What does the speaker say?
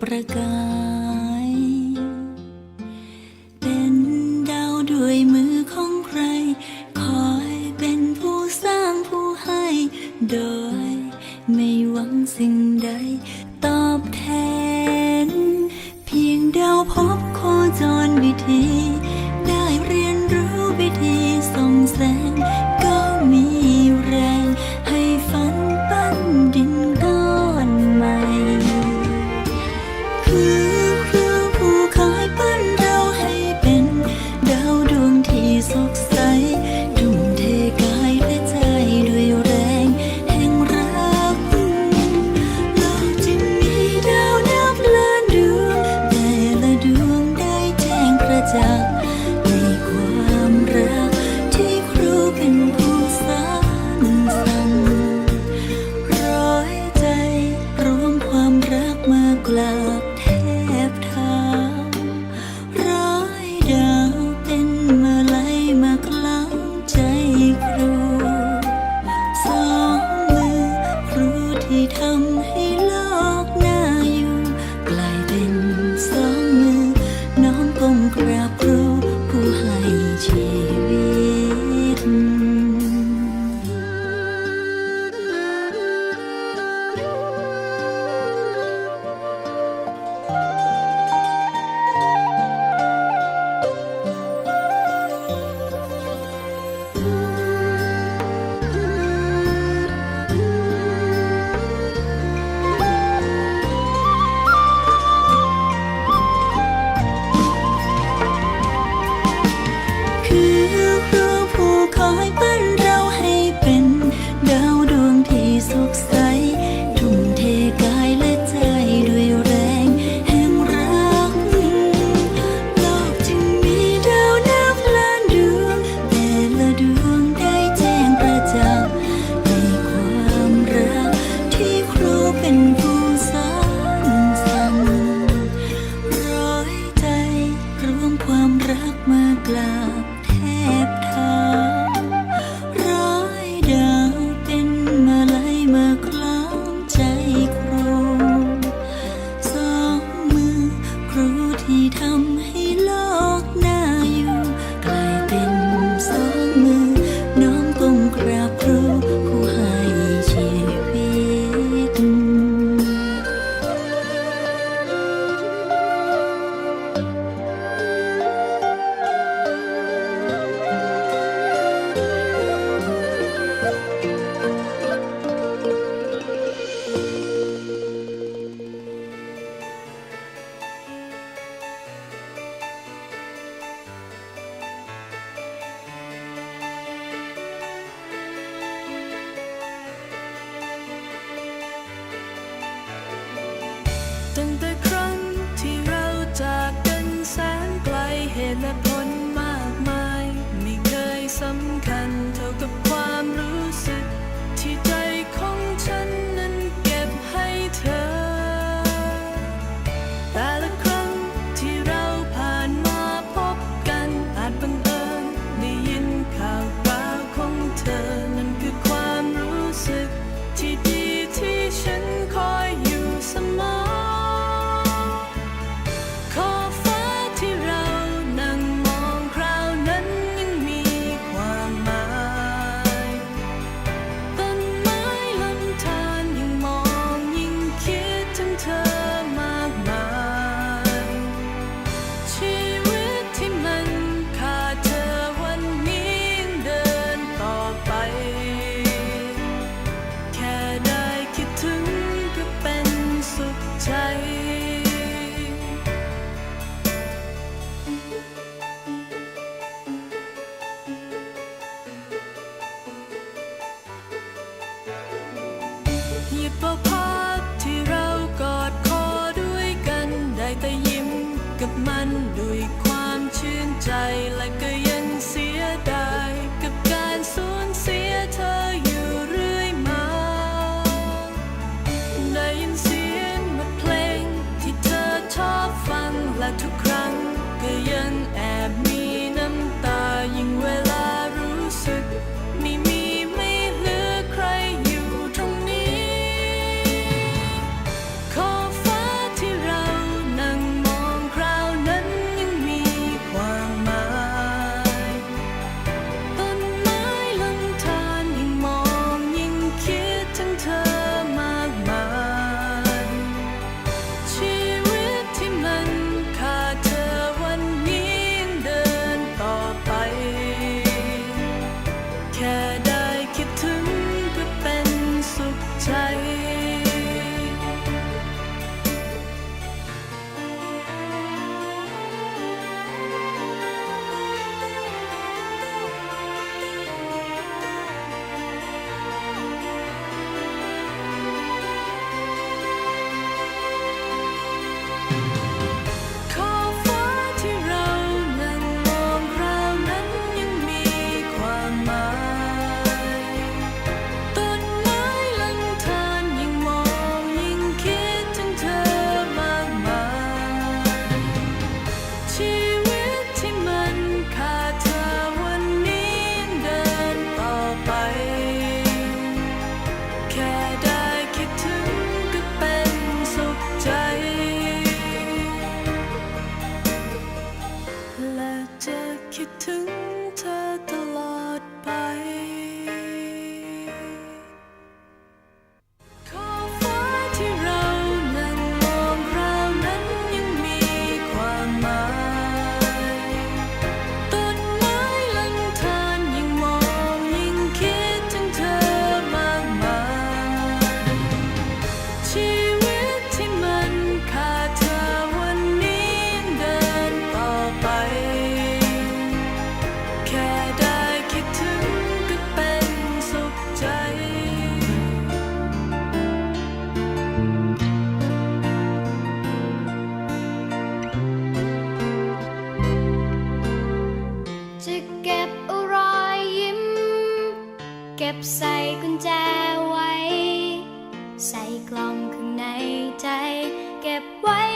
ประกาย เป็นดาวด้วยมือของใคร คอยเป็นผู้สร้างผู้ให้ โดยไม่หวังสิ่งใด ตอบแทน เพียงดาวพบโคจรวิธี Love. ปพักที่เรากอดคอด้วยกันได้แต่ยิ้มกับมันด้วยความชื่นใจและก็ย too. ส่กล่องข้างในใจ เก็บไว้